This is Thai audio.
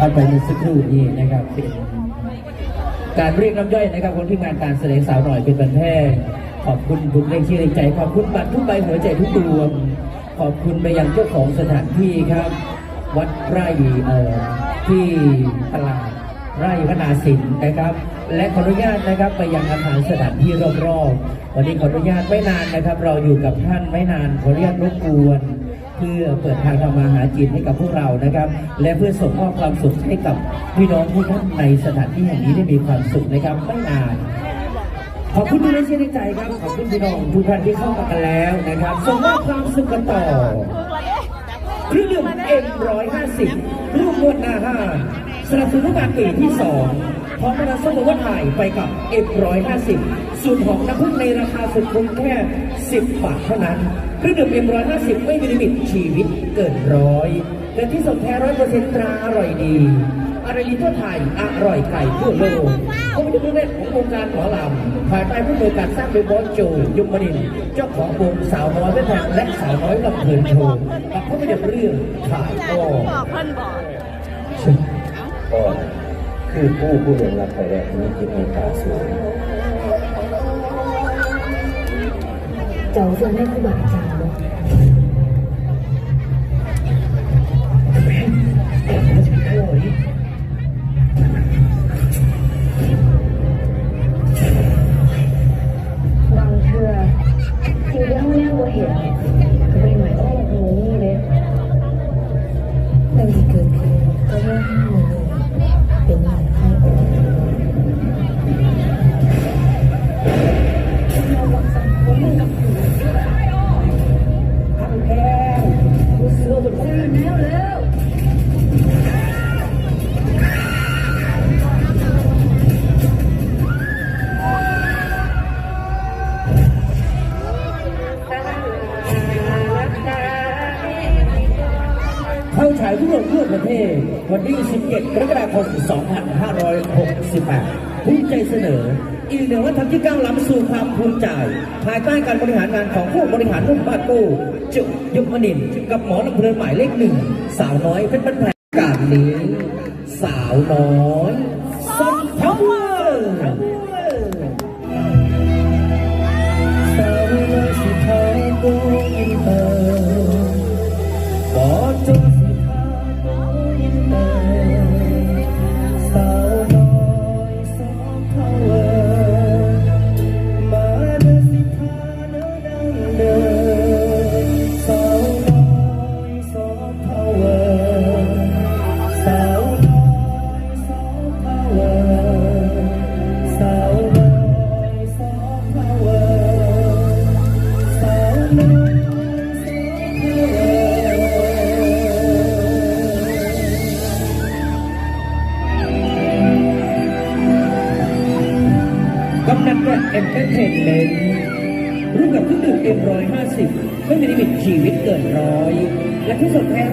ท่านไปเมื่อสักครู่นี้นะครับเป็นการเรียกน้ำย่อยนะครับคนที่งานการแสดงสาวหน่อยเป็นบันแพงขอบคุณทุกเรื่องที่ในใจ ขอบคุณบัตรทุกใบหัวใจทุกดวงขอบคุณไปยังเจ้าของสถานที่ครับ วัดไร่เอ่อที่ตลาดไร่พนาสินนะครับ และขออนุญาตนะครับไปยังอาคารสถานที่รอบๆวันนี้ขออนุญาตไม่นานนะครับ เราอยู่กับท่านไม่นานขออนุญาตรบกวน เพื่อเปิดทางทำมาหากินให้กับพวกเรานะครับ และเพื่อส่งมอบความสุขให้กับพี่น้องทุกท่านในสถานที่แห่งนี้ได้มีความสุขนะครับไม่นานขอบคุณทุกท่านที่ในใจครับ ขอบคุณพี่น้องทุกท่านที่เข้ามากันแล้วนะครับส่งมอบความสุขกันต่อเครื่องดื่มเอ็มร้อยห้าสิบรูปมวลอาหาสนับสนุนการปีที่สองพร้อมมาสมวัตถ่ายไปกับเอ็มร้อยห้าสิบ สูตรของน้ำผึ้งในราคาสุดคุ้มแค่สิบบาทเท่านั้นเครื่องดื่มเอ็มร้อยห้าสิบไม่มีลิมิตชีวิตเกินร้อยเกินที่สดแท้ร้อยเปอร์เซ็นต์ตราอร่อยดีอะไรดีทั่วไทยอร่อยไก่ทั่วโลกเขาเป็นผู้เล่นของวงการหมอลำภายใต้ผู้บริการสร้างโดยบอสโจยุมมนินเจ้าของวงสาวน้อยเป็นแทนและสาวน้อยลำเพลินโชว์กับภาพยนตร์เรื่องขายอ้อบอกเพิ่นบอกก็คือผู้ผู้เรียนรับไปแรกมีจิตเมตตาสูง เจ้าส่วน วันที่ 17 กรกฎาคม 2568ผู้ใจเสนอ อีกหนึ่งวัฒนธรรมที่ก้าวล้ำสู่ความภูมิใจ ภายใต้การบริหารงานของผู้บริหารรุ่นบ้านกู้จุยุมนินกับหมอลำเพลินหมายเลขหนึ่ง สาวน้อยเป็นบันแผลการนี้ สาวน้อยซอนพาวเวอร์ กำนันแกรนเอ็นเตอร์เทนเมนร่วมกับเครื่องดื่มเอ็มร้อยห้าสิบไม่มีลิมิตชีวิตเกินร้อยและที่สุดแท้